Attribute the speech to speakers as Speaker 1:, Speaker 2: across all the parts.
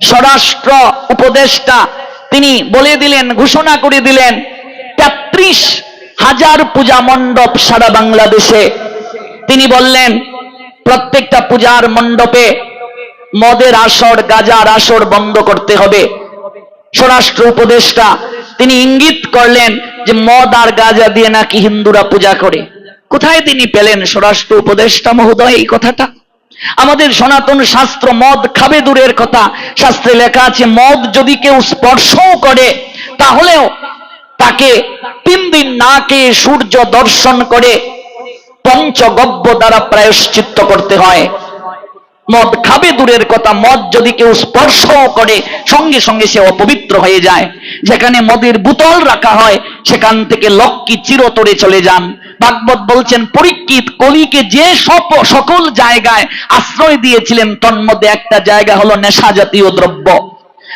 Speaker 1: স্বরাষ্ট্র উপদেষ্টা, তিনি বলে দিলেন, ঘোষণা করে দিলেন, তেত্রিশ হাজার পূজা মণ্ডপ সারা বাংলাদেশে। তিনি বললেন, প্রত্যেকটা পূজার মণ্ডপে মদের আসর, গাজার আসর বন্ধ করতে হবে। স্বরাষ্ট্র উপদেষ্টা, তিনি ইঙ্গিত করলেন যে মদ আর গাজা দিয়ে নাকি হিন্দুরা পূজা করে। কোথায় তিনি পেলেন স্বরাষ্ট্র উপদেষ্টা মহোদয় এই কথাটা? আমাদের সনাতন শাস্ত্র মদ খাবে দূরের কথা। শাস্ত্রে লেখা আছে, মদ যদি কেউ স্পর্শও করে, তাহলেও তাকে তিন দিন না খেয়ে সূর্য দর্শন করে পঞ্চগব্য দ্বারা প্রায়শ্চিত্ত করতে হয়। মদ খাবে দূরের কথা, মদ যদি কেউ স্পর্শও করে, সঙ্গে সঙ্গে সে অপবিত্র হয়ে যায়। যেখানে মদের বোতল রাখা হয়, সেখান থেকে লক্ষ্মী চিরতরে চলে যান। ভাগবত বলছেন, পরীক্ষিত কলিকে যে সব সকল জায়গায় আশ্রয় দিয়েছিলেন, তন্মধ্যে একটা জায়গা হলো নেশা জাতীয় দ্রব্য।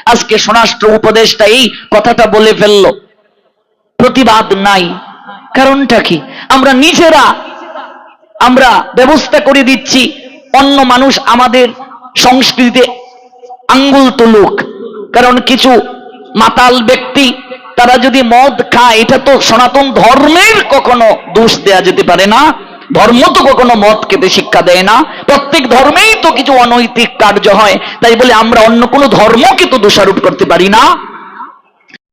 Speaker 1: আজকে স্বরাষ্ট্র উপদেশটা এই কথাটা বলে ফেলল। প্রতিবাদ নাই। কারণটা কি? আমরা নিজেরা আমরা ব্যবস্থা করে দিচ্ছি। অন্য মানুষ আমাদের সংস্কৃতিতে আঙ্গুল তুলুক। কারণ কিছু মাতাল ব্যক্তি, তারা যদি মদ খায়, এটা তো সনাতন ধর্মের কখনো দোষ দেয়া যেতে পারে না। ধর্ম তো কখনো মদ খেতে শিক্ষা দেয় না। প্রত্যেক ধর্মেই তো কিছু অনৈতিক কার্য হয়। তাই বলে আমরা অন্য কোনো ধর্মকে তো দোষারোপ করতে পারি না।